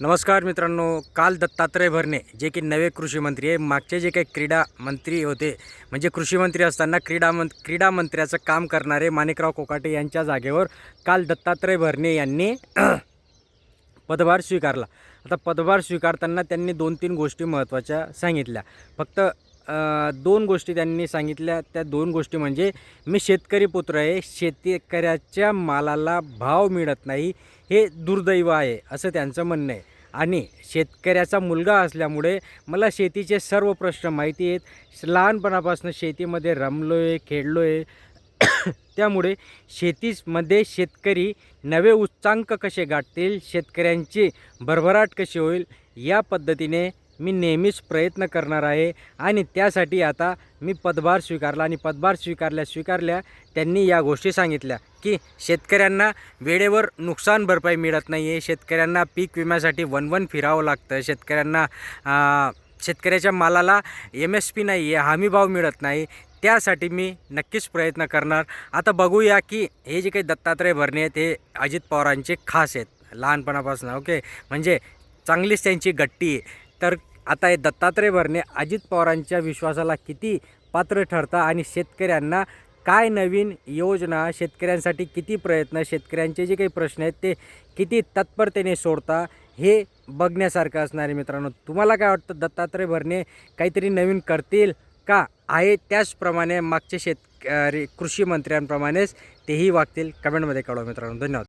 नमस्कार मित्रांनो काल दत्तात्रय भरणे जे की नवे कृषी मंत्री आहे. मागचे जे काही क्रीडा मंत्री होते म्हणजे कृषी मंत्री असताना क्रीडा मं क्रीडा मंत्र्याचं काम करणारे माणिकराव कोकाटे यांच्या जागेवर काल दत्तात्रय भरणे यांनी पदभार स्वीकारला. आता पदभार स्वीकारताना त्यांनी दोन तीन गोष्टी महत्त्वाच्या सांगितल्या. फक्त दोन गोष्टी त्यांनी सांगितल्या. त्या दोन गोष्टी म्हणजे मी शेतकरी पुत्र आहे शेतकऱ्याच्या मालाला भाव मिळत नाही हे दुर्दैव आहे असं त्यांचं म्हणणं आहे. आणि शेतकऱ्याचा मुलगा असल्यामुळे मला शेतीचे सर्व प्रश्न माहिती आहेत. लहानपणापासून शेतीमध्ये रमलो आहे खेळलो आहे त्यामुळे शेतीमध्ये शेतकरी नवे उच्चांक कसे गाठतील शेतकऱ्यांची भरभराट कशी होईल या पद्धतीने मी नेहमीच प्रयत्न करणार आहे आणि त्यासाठी आता मी पदभार स्वीकारला आणि पदभार स्वीकारल्या स्वीकारल्या त्यांनी या गोष्टी सांगितल्या की शेतकऱ्यांना वेळेवर नुकसान भरपाई मिळत नाही आहे. शेतकऱ्यांना पीक विम्यासाठी वन वन फिरावं लागतं. शेतकऱ्यांना शेतकऱ्याच्या मालाला एम एस पी नाही आहे हमीभाव मिळत नाही. त्यासाठी मी नक्कीच प्रयत्न करणार. आता बघूया की हे जे काही दत्तात्रय भरणे आहेत हे अजित पवारांचे खास आहेत लहानपणापासून ओके? म्हणजे चांगलीच त्यांची गट्टी आहे. तर आता हे दत्तात्रय भरणे अजित पवारांच्या विश्वासाला किती पात्र ठरता आणि शेतकऱ्यांना काय नवीन योजना शेतकऱ्यांसाठी किती प्रयत्न शेतकऱ्यांचे जे काही प्रश्न आहेत ते किती तत्परतेने सोडता हे बघण्यासारखं असणार आहे मित्रांनो. तुम्हाला काय वाटतं दत्तात्रय भरणे काहीतरी नवीन करतील का? आहे त्याचप्रमाणे मागचे शेतकरी कृषी मंत्र्यांप्रमाणेच तेही वागतील. कमेंटमध्ये कळवा मित्रांनो. धन्यवाद.